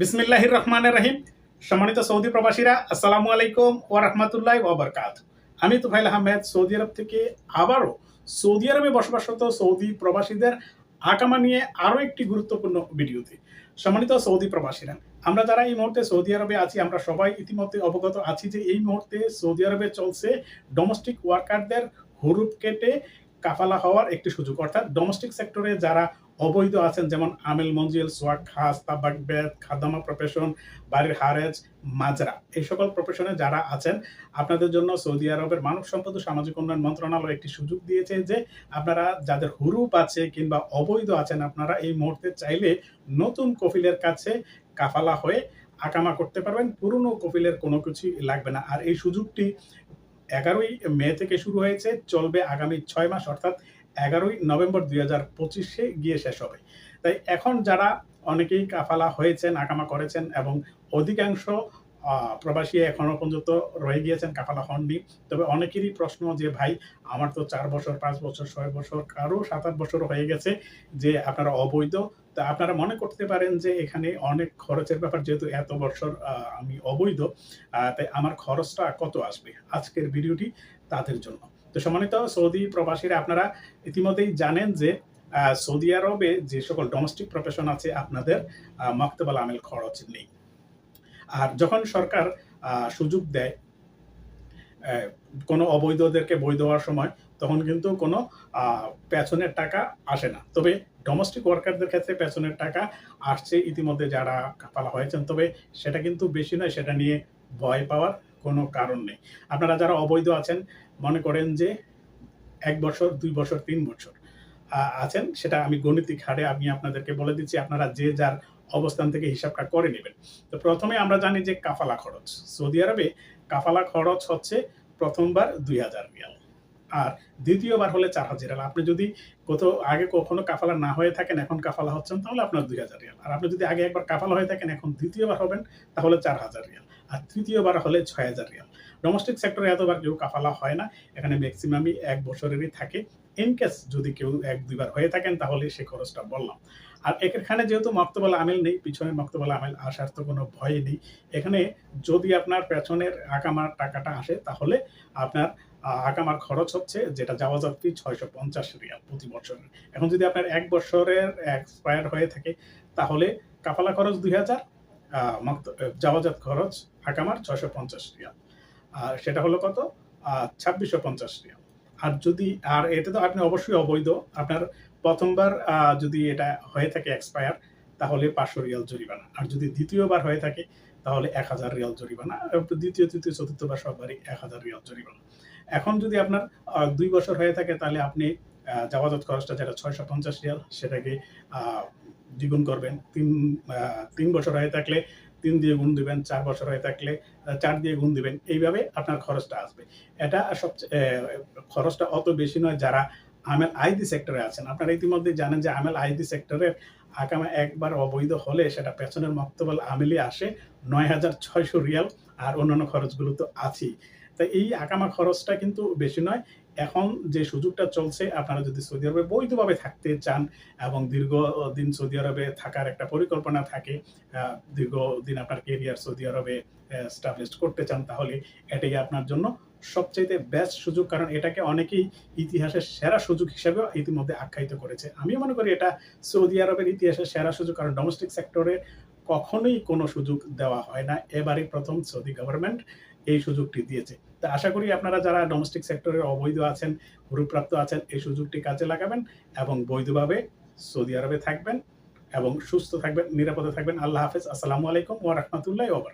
বিসমিল্লাহির রহমানের রহিম সম্মানিত সৌদি প্রবাসীরা, আসসালামু আলাইকুম ও রহমতুল্লাহ ওবরকাত আমি তুফাইল আহমেদ, সৌদি আরব থেকে আবারও সৌদি আরবে বসবাসরত সৌদি প্রবাসীদের আকামা নিয়ে আরও একটি গুরুত্বপূর্ণ ভিডিওতে। সম্মানিত সৌদি প্রবাসীরা, আমরা যারা এই মুহূর্তে সৌদি আরবে আছি, আমরা সবাই ইতিমধ্যে অবগত আছি যে এই মুহূর্তে সৌদি আরবে চলছে ডোমেস্টিক ওয়ার্কারদের হুরুপ কেটে কাফালা হওয়ার একটি সুযোগ। অর্থাৎ ডোমেস্টিক সেক্টরে যারা অবৈধ আছেন, যেমন আমেল মঞ্জিল সোয়াক খাস তাবাক বেদ, খাদামা প্রফেশন বাড়ির হারেজ, মাজরা। এই সকল প্রফেশনে যারা আছেন, আপনাদের জন্য সৌদি আরবের মানব সম্পদ ও সামাজিক উন্নয়ন মন্ত্রণালয় একটি সুযোগ দিয়েছে যে আপনারা যাদের হুরুপ আছে কিংবা অবৈধ আছেন, আপনারা এই মুহূর্তে চাইলে নতুন কফিলের কাছে কাফালা হয়ে আকামা করতে পারবেন। পুরনো কফিলের কোনো কিছুই লাগবে না। আর এই সুযোগটি এগারোই মে থেকে শুরু হয়েছে, চলবে আগামী ছয় মাস, অর্থাৎ এগারোই নভেম্বর দুই হাজার পঁচিশে গিয়ে শেষ হবে। তাই এখন যারা অনেকেই কাফালা হয়েছেন, আকামা করেছেন এবং অধিকাংশ প্রবাসী এখনও পর্যন্ত রয়ে গিয়েছেন, কাফালা হননি। তবে অনেকেরই প্রশ্ন যে, ভাই, আমার তো চার বছর, পাঁচ বছর, ছয় বছর, কারও সাত আট বছর হয়ে গেছে যে, আপনারা অবৈধ। তা আপনারা মনে করতে পারেন যে, এখানে অনেক খরচের ব্যাপার, যেহেতু এত বছর আমি অবৈধ তাই আমার খরচটা কত আসবে? আজকের ভিডিওটি তাদের জন্য। তো সম্মানিত সৌদি প্রবাসীরা, আপনারা ইতিমধ্যেই জানেন যে সৌদি আরবে যে সকল ডোমেস্টিক প্রফেশন আছে, আপনাদের মাকতেবাল আমেল খরচ নেই। আর যখন সরকার সুযোগ দেয় কোনো অবৈধদেরকে বৈধ হওয়ার সময়, তখন কিন্তু কোনো পেছনের টাকা আসে না। তবে ডোমেস্টিক ওয়ার্কারদের ক্ষেত্রে পেছনের টাকা আসছে ইতিমধ্যে যারা কাপালা হয়েছেন। তবে সেটা কিন্তু বেশি নয়, সেটা নিয়ে ভয় পাওয়ার কোনো কারণ নেই। আপনারা যারা অবৈধ আছেন মনে করেন যে এক বছর, দুই বছর, তিন বছর আছেন। সেটা আমি গণিতিক হারে আমি আপনাদেরকে বলে দিচ্ছি, আপনারা যে যার অবস্থান থেকে হিসাবটা করে নেবেন। তো প্রথমে আমরা জানি যে কাফালা খরচ। সৌদি আরবে কাফালা খরচ হচ্ছে প্রথমবার দুই হাজার রিয়াল আর দ্বিতীয়বার হলে চার হাজার রিয়াল। আপনি যদি কোথাও আগে কখনো কাফালা না হয়ে থাকেন, এখন কাফালা হচ্ছেন, তাহলে আপনার দুই হাজার রিয়াল। আর আপনি যদি আগে একবার কাফালা হয়ে থাকেন, এখন দ্বিতীয়বার হবেন, তাহলে চার হাজার রিয়াল। আর তৃতীয়বার হলে ছয় হাজার রিয়াল। ডোমেস্টিক সেক্টরে এতবার কেউ কাফালা হয় না। এখানে ম্যাক্সিমামই এক বছরেরই থাকে। ইন কেস যদি কেউ এক, দুইবার হয়ে থাকেন, তাহলে সে খরচটা বললাম। আর এখানে যেহেতু মক্তবাল আমেল নেই, পিছনে মক্তবাল আমেল আসার তো কোনো ভয় নেই। এখানে যদি আপনার পেছনের আকামার টাকাটা আসে, তাহলে আপনার আকামার খরচ হচ্ছে যেটা যাওয়াজাত ফি ছয়শো পঞ্চাশ রিয়াল প্রতি বছরের। এখন যদি আপনার এক বছরের এক্সপায়ার হয়ে থাকে, তাহলে কাফালা খরচ দুই হাজার যাওয়াজাত খরচ আকামার ছয়শো পঞ্চাশ রিয়াল। আর সেটা হলো কত? ছাব্বিশশো পঞ্চাশ রিয়াল। আর যদি, আর এটা তো আপনি অবশ্যই অবৈধ। আপনার প্রথমবার যদি এটা হয়ে থাকে এক্সপায়ার তাহলে পাঁচশো রিয়াল জরিমানা। আর যদি দ্বিতীয়বার হয়ে থাকে, তাহলে এক হাজার রিয়াল জরিমানা। দ্বিতীয়, তৃতীয় চতুর্থবার সববারই এক হাজার রিয়াল জরিমানা। এখন যদি আপনার দুই বছর হয়ে থাকে, তাহলে আপনি যাওয়াজাত খরচটা যেটা ছয়শো পঞ্চাশ রিয়াল, সেটাকে দ্বিগুণ করবেন। তিন তিন বছর হয়ে থাকলে তিন দিয়ে গুণ দিবেন, চার বছর হয়ে থাকলে চার দিয়ে গুণ দিবেন। এইভাবে আপনার খরচটা আসবে। এটা সবচেয়ে খরচটা অত বেশি নয় যারা আমেল আইডি সেক্টরে আছেন। আপনারা ইতিমধ্যে জানেন যে আমেল আইডি সেক্টরের আকামা একবার অবৈধ হলে সেটা পেছনের মক্তবল আমেলি আসে, নয় হাজার ছয়শো রিয়াল, আর অন্যান্য খরচগুলো তো আছেই। তাই এই আকামা খরচটা কিন্তু বেশি নয় এখন যে সুযোগটা চলছে, আপনারা যদি সৌদি আরবে বৈধভাবে থাকতে চান এবং দীর্ঘদিন সৌদি আরবে থাকার একটা পরিকল্পনা থাকে দীর্ঘদিন আপনার কেরিয়ার সৌদি আরবে স্টাবলিশ করতে চান, তাহলে এটাই আপনার জন্য সবচাইতে বেস্ট সুযোগ। কারণ এটাকে অনেকেই ইতিহাসের সেরা সুযোগ হিসেবে ইতিমধ্যে আখ্যায়িত করেছে। আমি মনে করি এটা সৌদি আরবের ইতিহাসের সেরা সুযোগ, কারণ ডোমেস্টিক সেক্টরে কখনোই কোনো সুযোগ দেওয়া হয় না। এবারই প্রথম সৌদি গভর্নমেন্ট এই সুযোগটি দিয়েছে। তা আশা করি আপনারা যারা ডোমেস্টিক সেক্টরের অবৈধ আছেন, গুরুপ্রাপ্ত আছেন, এই সুযোগটি কাজে লাগাবেন এবং বৈধভাবে সৌদি আরবে থাকবেন এবং সুস্থ থাকবেন, নিরাপদে থাকবেন। আল্লাহ হাফেজ। আসসালামু আলাইকুম ওয়া রাহমাতুল্লাহি ওয়া